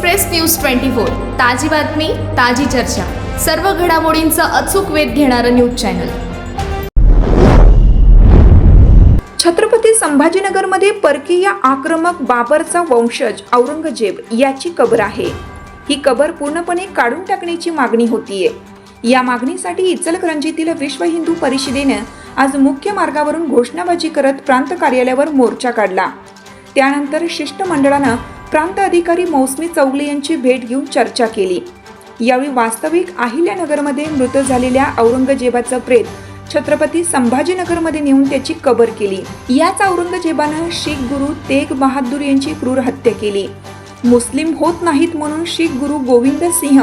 Express news twenty four ताजी बातमी ताजी चर्चा. सर्व घडामोडींचा अचूक वेध घेणारं न्यूज चॅनल. छत्रपती संभाजीनगरमध्ये परकीय आक्रमक बाबरचा वंशज औरंगजेब याची कबर आहे. ही कबर पूर्णपणे काढून टाकण्याची मागणी होतीये. या मागणीसाठी इचलकरंजीतील विश्व हिंदू परिषदेनं आज मुख्य मार्गावरून घोषणाबाजी करत प्रांत कार्यालयावर मोर्चा काढला. त्यानंतर शिष्टमंडळानं प्रांत अधिकारी मौसमी चौगले यांची भेट घेऊन चर्चा केली. यावेळी वास्तविक अहिल्यानगरमध्ये मृत झालेल्या औरंगजेबाचं प्रेत छत्रपती संभाजीनगरमध्ये नेऊन त्याची कबर केली. याच औरंगजेबानं शीख गुरु तेग बहादूर यांची क्रूर हत्या केली. मुस्लिम होत नाहीत म्हणून शीख गुरु गोविंद सिंह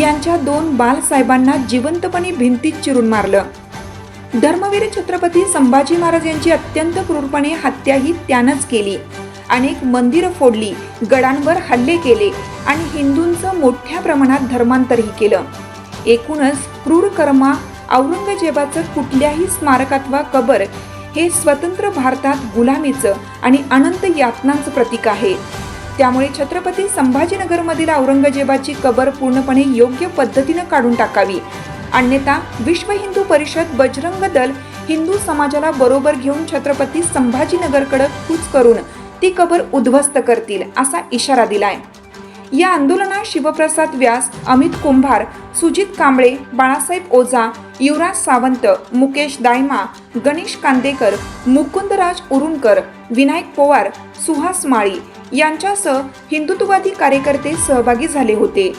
यांच्या दोन बालसाहेबांना जिवंतपणे भिंतीत चिरून मारलं. धर्मवीर छत्रपती संभाजी महाराज यांची अत्यंत क्रूरपणे हत्याही त्यानंच केली. अनेक मंदिरं फोडली गडांवर हल्ले केले आणि हिंदूंचं मोठ्या प्रमाणात धर्मांतरही केलं. एकूणच क्रूर कर्मा औरंगजेबाचं कुठल्याही स्मारकात्वा कबर हे स्वतंत्र भारतात गुलामीचं आणि अनंत यातनांचं प्रतीक आहे. त्यामुळे छत्रपती संभाजीनगरमधील औरंगजेबाची कबर पूर्णपणे योग्य पद्धतीनं काढून टाकावी. अन्यथा विश्व हिंदू परिषद बजरंग दल हिंदू समाजाला बरोबर घेऊन छत्रपती संभाजीनगरकडे कूच करून ती कबर उद्ध्वस्त करतील असा इशारा दिलाय. या आंदोलनात शिवप्रसाद व्यास अमित कुंभार सुजित कांबळे बाळासाहेब ओझा युवराज सावंत मुकेश दायमा गणेश कांदेकर मुकुंदराज उरुणकर विनायक पवार सुहास माळी यांच्यासह हिंदुत्ववादी कार्यकर्ते सहभागी झाले होते.